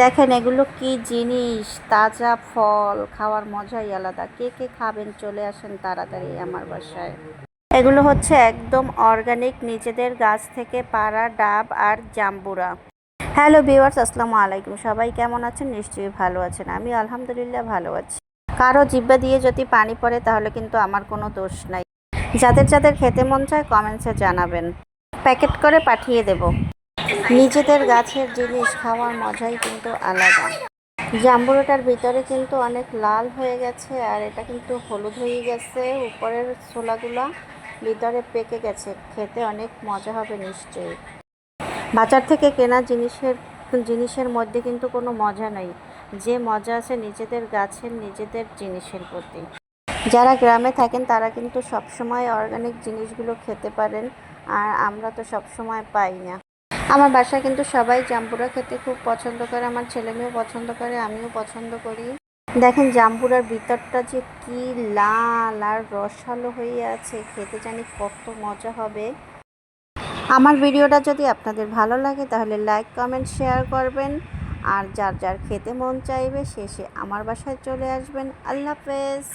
দেখেন, এগুলো কি জিনিস? তাজা ফল, খাওয়ার মজাই আলাদা। কে কে খাবেন? চলে আসেন তাড়াতাড়ি আমার বাসায়। এগুলো হচ্ছে একদম অর্গানিক নিজেদের গাছ থেকে পাড়া ডাব আর জাম্বুরা। হ্যালো ভিউয়ার্স আসসালামু আলাইকুম। সবাই কেমন আছেন? নিশ্চয়ই ভালো আছেন। আমি আলহামদুলিল্লাহ ভালো আছি। কারও জিব্বা দিয়ে যদি পানি পড়ে, তাহলে কিন্তু আমার কোনো দোষ নাই। যাদের যাদের খেতে মন চায় কমেন্টসে জানাবেন। প্যাকেট করে পাঠিয়ে দেব। নিজেদের গাছের জিনিস খাওয়ার মজাই কিন্তু আলাদা। জাম্বুরাটার ভিতরে কিন্তু অনেক লাল হয়ে গেছে আর এটা কিন্তু হলুদ হয়ে গেছে। উপরের ছোলাগুলা ভিতরে পেকে গেছে। খেতে অনেক মজা হবে নিশ্চয়ই। বাজার থেকে কেনা জিনিসের জিনিসের মধ্যে কিন্তু কোনো মজা নেই। যে মজা আছে নিজেদের গাছের, নিজেদের জিনিসের প্রতি। যারা গ্রামে থাকেন তারা কিন্তু সবসময় অর্গানিক জিনিসগুলো খেতে পারেন। আর আমরা তো সবসময় পাই না। আমার বাসায় কিন্তু সবাই জাম্বুরা খেতে খুব পছন্দ করে, আমার ছেলে মেয়েও পছন্দ করে, আমিও পছন্দ করি। দেখেন জাম্বুরার ভিতরটা যে কি লাল আর রসালো হয়ে আছে, খেতে জানি কত মজা হবে। আমার ভিডিওটা যদি আপনাদের ভালো লাগে তাহলে লাইক, কমেন্ট, শেয়ার করবেন। আর যার যার খেতে মন চাইবে, শেষে আমার বাসায় চলে আসবেন। আল্লাহ হাফেজ।